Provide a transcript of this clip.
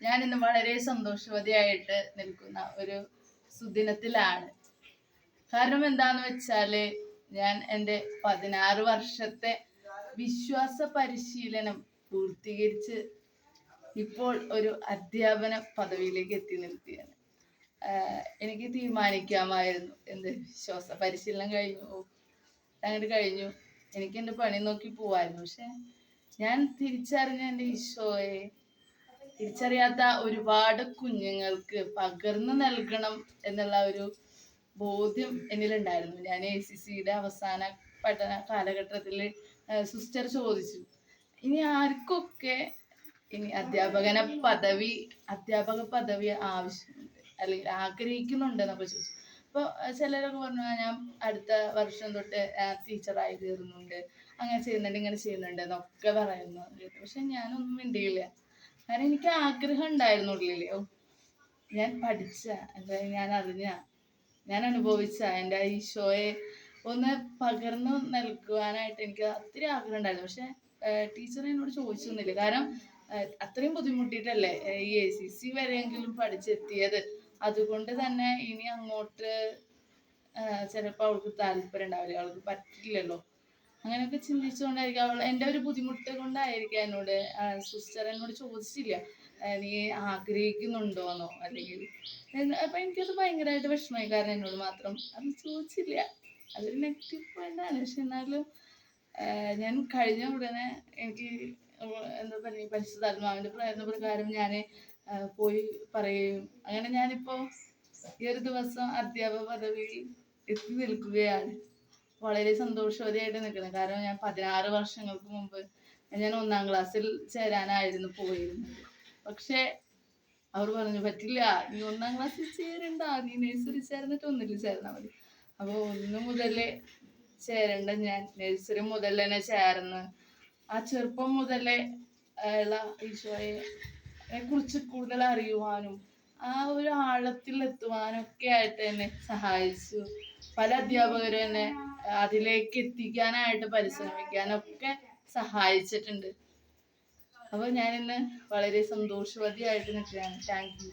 ഞാൻ ഇന്ന് വളരെ സന്തോഷവതിയായിട്ട് നിൽക്കുന്ന ഒരു സുദിനത്തിലാണ്. കാരണം എന്താന്ന് വെച്ചാൽ ഞാൻ എന്റെ പതിനാറ് വർഷത്തെ വിശ്വാസ പരിശീലനം പൂർത്തീകരിച്ച് ഇപ്പോൾ ഒരു അധ്യാപന പദവിയിലേക്ക് എത്തി നിർത്തിയാണ് എനിക്ക് തീരുമാനിക്കാമായിരുന്നു എന്ത് വിശ്വാസ പരിശീലനം കഴിഞ്ഞു. അങ്ങനെ കഴിഞ്ഞു. എനിക്ക് എന്റെ പണി നോക്കി പോവായിരുന്നു. പക്ഷെ ഞാൻ തിരിച്ചറിഞ്ഞ എന്റെ ഈശോയെ തിരിച്ചറിയാത്ത ഒരുപാട് കുഞ്ഞുങ്ങൾക്ക് പകർന്നു നൽകണം എന്നുള്ള ഒരു ബോധ്യം എന്നിലുണ്ടായിരുന്നു. ഞാൻ എ സി സിയുടെ അവസാന പഠന കാലഘട്ടത്തിൽ സിസ്റ്റർ ചോദിച്ചു. ഇനി ആർക്കൊക്കെ ഇനി അധ്യാപകന പദവി അധ്യാപക പദവി ആവശ്യമുണ്ട്? അല്ലെങ്കിൽ ആഗ്രഹിക്കുന്നുണ്ട് എന്നൊക്കെ ചോദിച്ചു. അപ്പോൾ ചിലരൊക്കെ പറഞ്ഞു ഞാൻ അടുത്ത വർഷം തൊട്ട് ടീച്ചറായി തീർന്നുണ്ട്. അങ്ങനെ ചെയ്യുന്നുണ്ട് ഇങ്ങനെ ചെയ്യുന്നുണ്ട് എന്നൊക്കെ പറയുന്നു. പക്ഷെ ഞാനൊന്നും മിണ്ടിയില്ല. കാരണം എനിക്ക് ആഗ്രഹം ഉണ്ടായിരുന്നു ഉള്ളിൽ. ഞാൻ പഠിച്ച ഞാൻ അറിഞ്ഞ ഞാൻ അനുഭവിച്ച എന്റെ ഈശോയെ ഒന്ന് പകർന്നു നൽകുവാനായിട്ട് എനിക്ക് ഒത്തിരി ആഗ്രഹം ഉണ്ടായിരുന്നു. പക്ഷെ ടീച്ചർ എന്നോട് ചോദിച്ചൊന്നുമില്ല. കാരണം അത്രയും ബുദ്ധിമുട്ടിയിട്ടല്ലേ ഈ എ സി സി വരെയെങ്കിലും പഠിച്ചെത്തിയത്? അതുകൊണ്ട് തന്നെ ഇനി അങ്ങോട്ട് ചിലപ്പോൾ അവൾക്ക് താല്പര്യം ഉണ്ടാവില്ല. അവൾക്ക് പറ്റില്ലല്ലോ. അങ്ങനെയൊക്കെ ചിന്തിച്ചുകൊണ്ടായിരിക്കും. അവൾ എന്റെ ഒരു ബുദ്ധിമുട്ട് കൊണ്ടായിരിക്കും എന്നോട് സിസ്റ്റർ എന്നോട് ചോദിച്ചില്ല. നീ ആഗ്രഹിക്കുന്നുണ്ടോന്നോ? അല്ലെങ്കിൽ അപ്പൊ എനിക്കത് ഭയങ്കരമായിട്ട് വിഷമമായി. കാരണം എന്നോട് മാത്രം അത് ചോദിച്ചില്ല. അതൊരു നെഗറ്റീവ് പോയിന്റാണ് പക്ഷെ എന്നാലും ഞാൻ കഴിഞ്ഞ ഉടനെ എനിക്ക് എന്താ പറയുക പരിശുദ്ധാത്മാവിന്റെ പ്രയത്ന പ്രകാരം ഞാൻ പോയി പറയുകയും അങ്ങനെ ഞാനിപ്പോൾ ഈ ഒരു ദിവസം അധ്യാപക പദവിയിൽ എത്തി നിൽക്കുകയാണ്. വളരെ സന്തോഷവതിയായിട്ട് നിൽക്കുന്നത് കാരണം ഞാൻ പതിനാറ് വർഷങ്ങൾക്ക് മുമ്പ് ഞാൻ ഒന്നാം ക്ലാസ്സിൽ ചേരാനായിരുന്നു പോയിരുന്നത്. പക്ഷെ അവർ പറഞ്ഞു പറ്റില്ല നീ ഒന്നാം ക്ലാസ്സിൽ ചേരണ്ട. നീ നഴ്സറി ചേർന്നിട്ട് ഒന്നിൽ ചേർന്നാൽ മതി. അപ്പോൾ ഒന്ന് മുതലേ ചേരണ്ട ഞാൻ. നഴ്സറി മുതൽ തന്നെ ചേർന്ന്. ആ ചെറുപ്പം മുതലേ ഉള്ള ഈശോയെ കുറിച്ച് കൂടുതൽ അറിയുവാനും ആ ഒരു ആഴത്തിൽ എത്തുവാനൊക്കെ ആയിട്ട് എന്നെ സഹായിച്ചു. പല അധ്യാപകരും എന്നെ അതിലേക്ക് എത്തിക്കാനായിട്ട് പരിശ്രമിക്കാനൊക്കെ സഹായിച്ചിട്ടുണ്ട്. അപ്പോൾ ഞാനിന്ന് വളരെ സന്തോഷവതിയായിട്ട് നിൽക്കുകയാണ്. Thank you